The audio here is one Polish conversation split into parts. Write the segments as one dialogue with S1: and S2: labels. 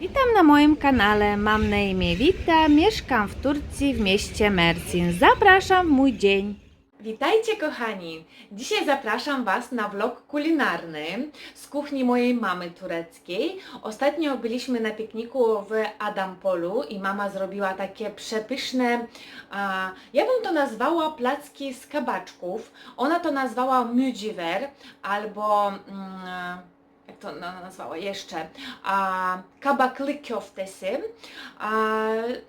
S1: Witam na moim kanale. Mam na imię Wita, mieszkam w Turcji w mieście Mersin. Zapraszam w mój dzień.
S2: Witajcie kochani! Dzisiaj zapraszam Was na vlog kulinarny z kuchni mojej mamy tureckiej. Ostatnio byliśmy na pikniku w Adampolu i mama zrobiła takie przepyszne, a, ja bym to nazwała placki z kabaczków. Ona to nazwała müciver albo mm, jak to ona nazwała jeszcze, a, kabaklı köftesi.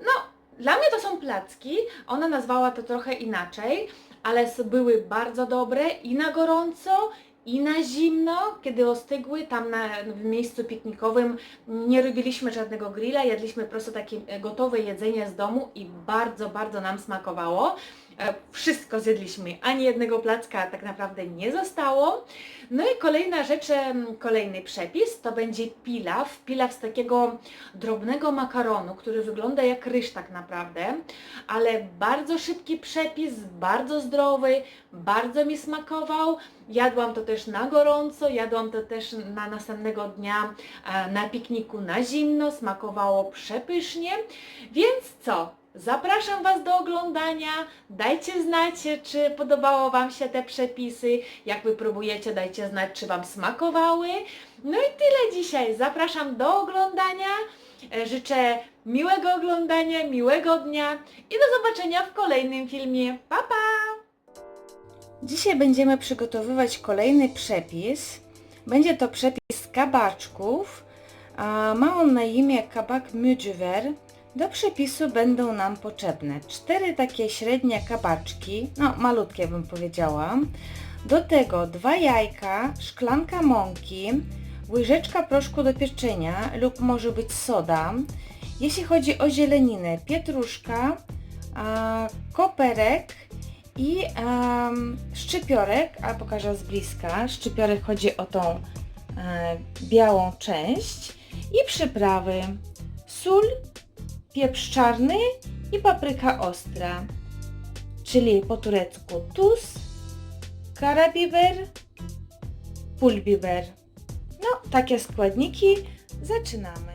S2: No, dla mnie to są placki, ona nazwała to trochę inaczej ale były bardzo dobre i na gorąco, i na zimno, kiedy ostygły, tam na, w miejscu piknikowym nie robiliśmy żadnego grilla, jedliśmy po prostu takie e, gotowe jedzenie z domu i bardzo, bardzo nam smakowało. E, Wszystko zjedliśmy, ani jednego placka tak naprawdę nie zostało. No i kolejna rzecz, kolejny przepis to będzie pilaw. Pilaw z takiego drobnego makaronu, który wygląda jak ryż tak naprawdę, ale bardzo szybki przepis, bardzo zdrowy, bardzo mi smakował. Jadłam to też na gorąco, jadłam to też na następnego dnia e, na pikniku na zimno, smakowało przepysznie. Więc co? Zapraszam Was do oglądania. Dajcie znać, czy podobało Wam się te przepisy. Jak Wy próbujecie, dajcie znać, czy Wam smakowały. No i tyle dzisiaj. Zapraszam do oglądania. E, Życzę miłego oglądania, miłego dnia i do zobaczenia w kolejnym filmie. Pa, pa!
S1: Dzisiaj będziemy przygotowywać kolejny przepis. Będzie to przepis kabaczków. Ma on na imię kabak müciver. Do przepisu będą nam potrzebne cztery takie średnie kabaczki, no malutkie bym powiedziała. Do tego dwa jajka, szklanka mąki, łyżeczka proszku do pieczenia lub może być soda. Jeśli chodzi o zieleninę, pietruszka, a, koperek i em, szczypiorek, a pokażę z bliska. Szczypiorek chodzi o tą e, białą część i przyprawy. Sól, pieprz czarny i papryka ostra, czyli po turecku tuz, karabiber, pulbiber. No, takie składniki. Zaczynamy.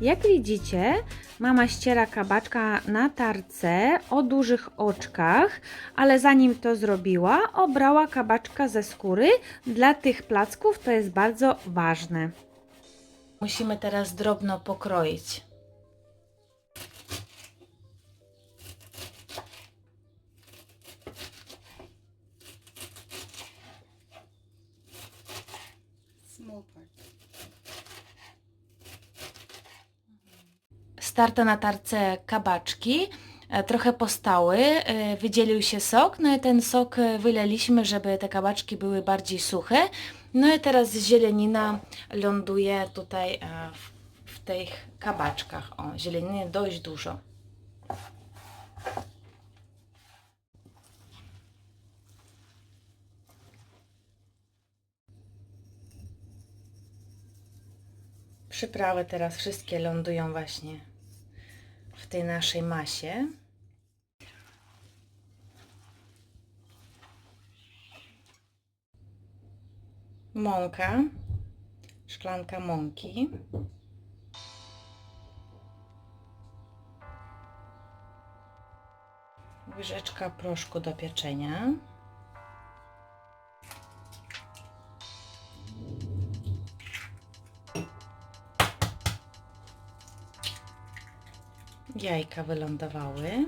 S1: Jak widzicie, mama ściera kabaczka na tarce o dużych oczkach, ale zanim to zrobiła, obrała kabaczka ze skóry. Dla tych placków to jest bardzo ważne. Musimy teraz drobno pokroić. Starte na tarce kabaczki, e, trochę postały, e, wydzielił się sok, no i ten sok e, wyleliśmy, żeby te kabaczki były bardziej suche. No i teraz zielenina ląduje tutaj w, w tych kabaczkach. O, zieleniny dość dużo. Przyprawy teraz wszystkie lądują właśnie w tej naszej masie. Mąka, szklanka mąki. Łyżeczka proszku do pieczenia. Jajka wylądowały.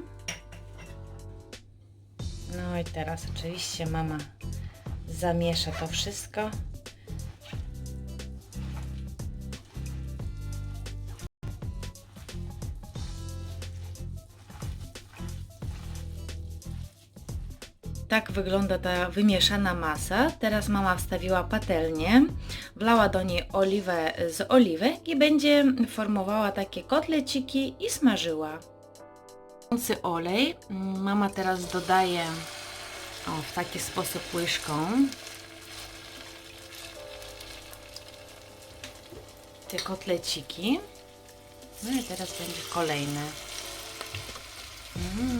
S1: No i teraz oczywiście mama zamiesza to wszystko. Tak wygląda ta wymieszana masa. Teraz mama wstawiła patelnię, wlała do niej oliwę z oliwek i będzie formowała takie kotleciki i smażyła. Olej. Mama teraz dodaje o, w taki sposób łyżką. Te kotleciki. No i teraz będzie kolejne. Mm.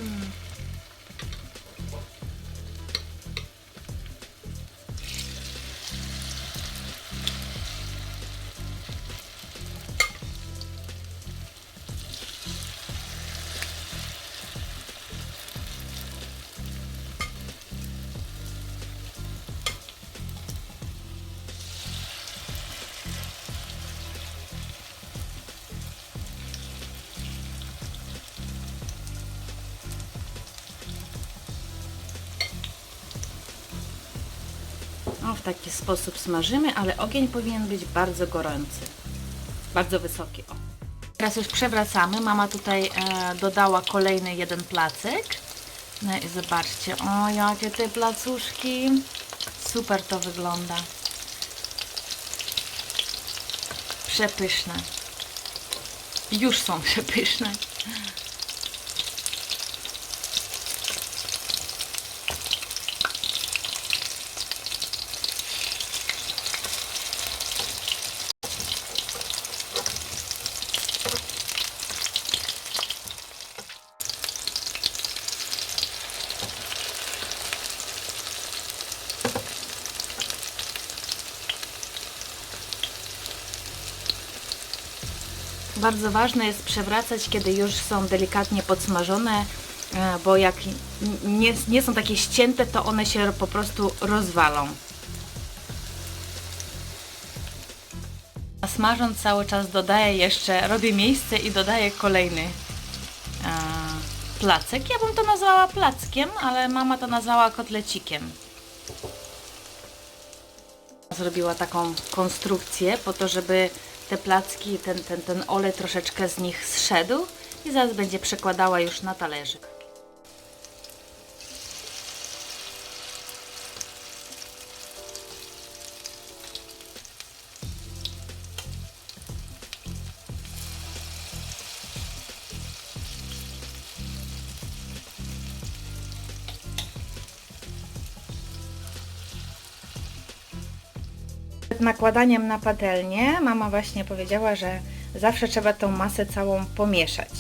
S1: W taki sposób smażymy, ale ogień powinien być bardzo gorący. Bardzo wysoki. O. Teraz już przewracamy. Mama tutaj e, dodała kolejny jeden placek. No i zobaczcie, o jakie te placuszki. Super to wygląda. Przepyszne. Już są przepyszne. Bardzo ważne jest przewracać, kiedy już są delikatnie podsmażone, e, bo jak nie, nie są takie ścięte, to one się po prostu rozwalą. A smażąc cały czas dodaję jeszcze, robię miejsce i dodaję kolejny e, placek. Ja bym to nazwała plackiem, ale mama to nazwała kotlecikiem. Zrobiła taką konstrukcję po to, żeby te placki, ten, ten, ten olej troszeczkę z nich zszedł i zaraz będzie przekładała już na talerzyk. Przed nakładaniem na patelnię mama właśnie powiedziała, że zawsze trzeba tą masę całą pomieszać.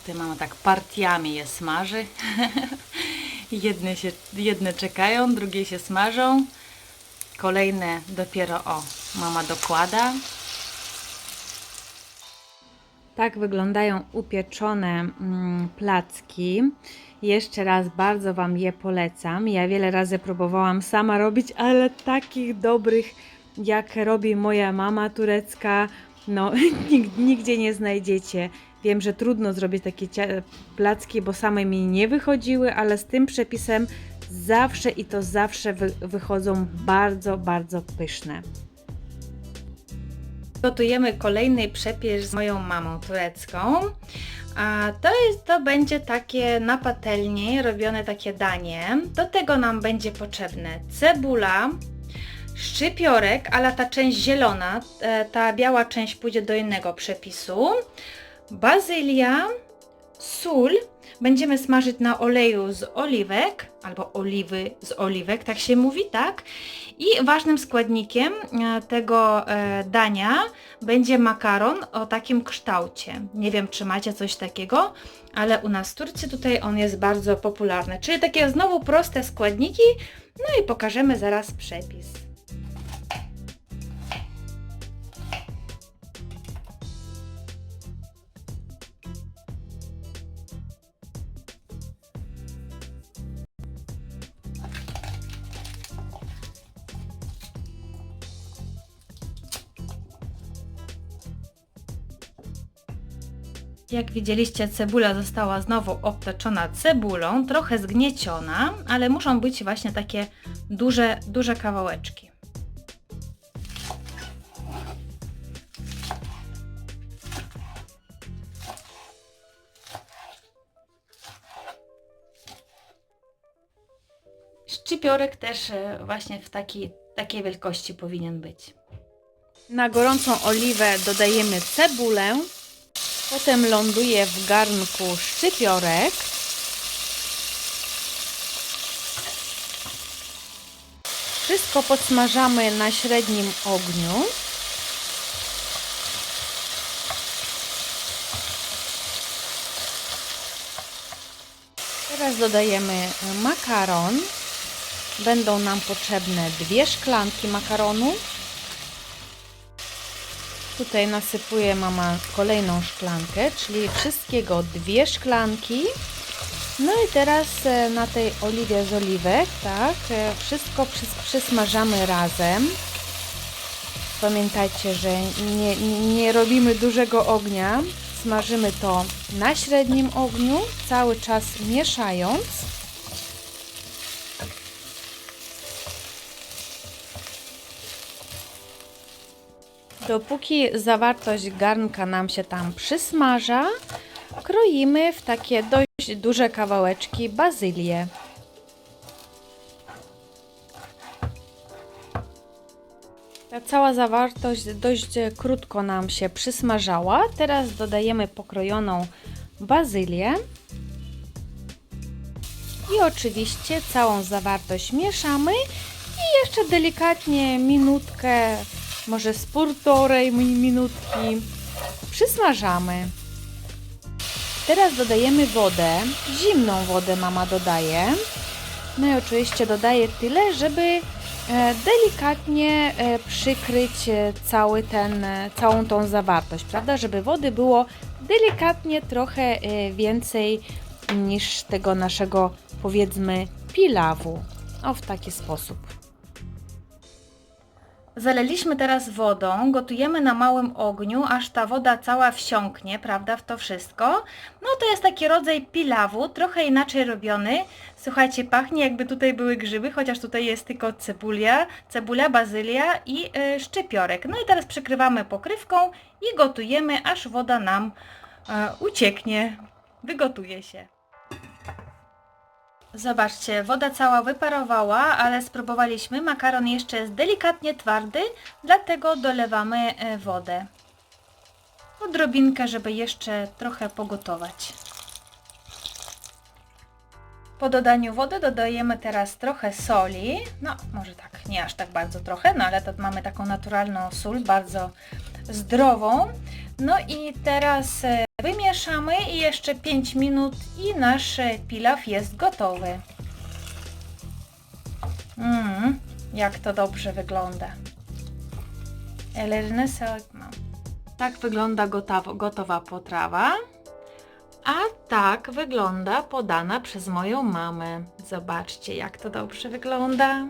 S1: Tutaj mama tak partiami je smaży. jedne, się, jedne czekają, drugie się smażą. Kolejne dopiero o, mama dokłada. Tak wyglądają upieczone mm, placki. Jeszcze raz bardzo Wam je polecam. Ja wiele razy próbowałam sama robić, ale takich dobrych jak robi moja mama turecka, no nig- nigdzie nie znajdziecie. Wiem, że trudno zrobić takie placki, bo same mi nie wychodziły, ale z tym przepisem zawsze i to zawsze wy- wychodzą bardzo, bardzo pyszne. Gotujemy kolejny przepis z moją mamą turecką. A to, jest, to będzie takie na patelni robione takie danie. Do tego nam będzie potrzebne cebula, szczypiorek, ale ta część zielona, e, ta biała część pójdzie do innego przepisu, bazylia, sól. Będziemy smażyć na oleju z oliwek, albo oliwy z oliwek, tak się mówi, tak? I ważnym składnikiem e, tego e, dania będzie makaron o takim kształcie. Nie wiem, czy macie coś takiego, ale u nas w Turcji tutaj on jest bardzo popularny. Czyli takie znowu proste składniki, no i pokażemy zaraz przepis. Jak widzieliście, cebula została znowu obtoczona cebulą, trochę zgnieciona, ale muszą być właśnie takie duże, duże kawałeczki. Szczypiorek też e, właśnie w taki, takiej wielkości powinien być. Na gorącą oliwę dodajemy cebulę, Potem ląduje w garnku szczypiorek. Wszystko podsmażamy na średnim ogniu. Teraz dodajemy makaron. będą nam potrzebne dwie szklanki makaronu. Tutaj nasypuje mama kolejną szklankę, czyli wszystkiego dwie szklanki. No i teraz e, na tej oliwie z oliwek, tak, e, wszystko przys- przysmażamy razem. Pamiętajcie, że nie, nie robimy dużego ognia. Smażymy to na średnim ogniu, cały czas mieszając. Dopóki zawartość garnka nam się tam przysmaża, kroimy w takie dość duże kawałeczki bazylię. Ta cała zawartość dość krótko nam się przysmażała. Teraz dodajemy pokrojoną bazylię. I oczywiście całą zawartość mieszamy i jeszcze delikatnie minutkę, może z półtorej mi- minutki przysmażamy. Teraz dodajemy wodę, zimną wodę mama dodaje. No i oczywiście dodaję tyle, żeby e, delikatnie e, przykryć e, cały ten, całą tą zawartość, prawda? Żeby wody było delikatnie trochę więcej niż tego naszego powiedzmy pilawu. O w taki sposób. Zaleliśmy teraz wodą, gotujemy na małym ogniu, aż ta woda cała wsiąknie, prawda, w to wszystko. No to jest taki rodzaj pilawu, trochę inaczej robiony. Słuchajcie, pachnie jakby tutaj były grzyby, chociaż tutaj jest tylko cebulia, cebulia, bazylia i y, szczypiorek. No i teraz przykrywamy pokrywką i gotujemy, aż woda nam e, ucieknie, wygotuje się. Zobaczcie, woda cała wyparowała, ale spróbowaliśmy. Makaron jeszcze jest delikatnie twardy, dlatego dolewamy e, wodę. Odrobinkę, żeby jeszcze trochę pogotować. Po dodaniu wody dodajemy teraz trochę soli. No, może tak, nie aż tak bardzo trochę, no ale to mamy taką naturalną sól, bardzo zdrową. No i teraz e, wymieszamy i jeszcze 5 minut i nasz e, pilaw jest gotowy. Mmm, jak to dobrze wygląda. Ellerine mam. Tak wygląda gotowa, gotowa potrawa. A tak wygląda podana przez moją mamę. Zobaczcie, jak to dobrze wygląda.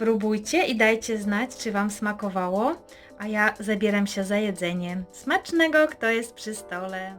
S1: Spróbujcie i dajcie znać, czy Wam smakowało, a ja zabieram się za jedzenie. Smacznego, kto jest przy stole.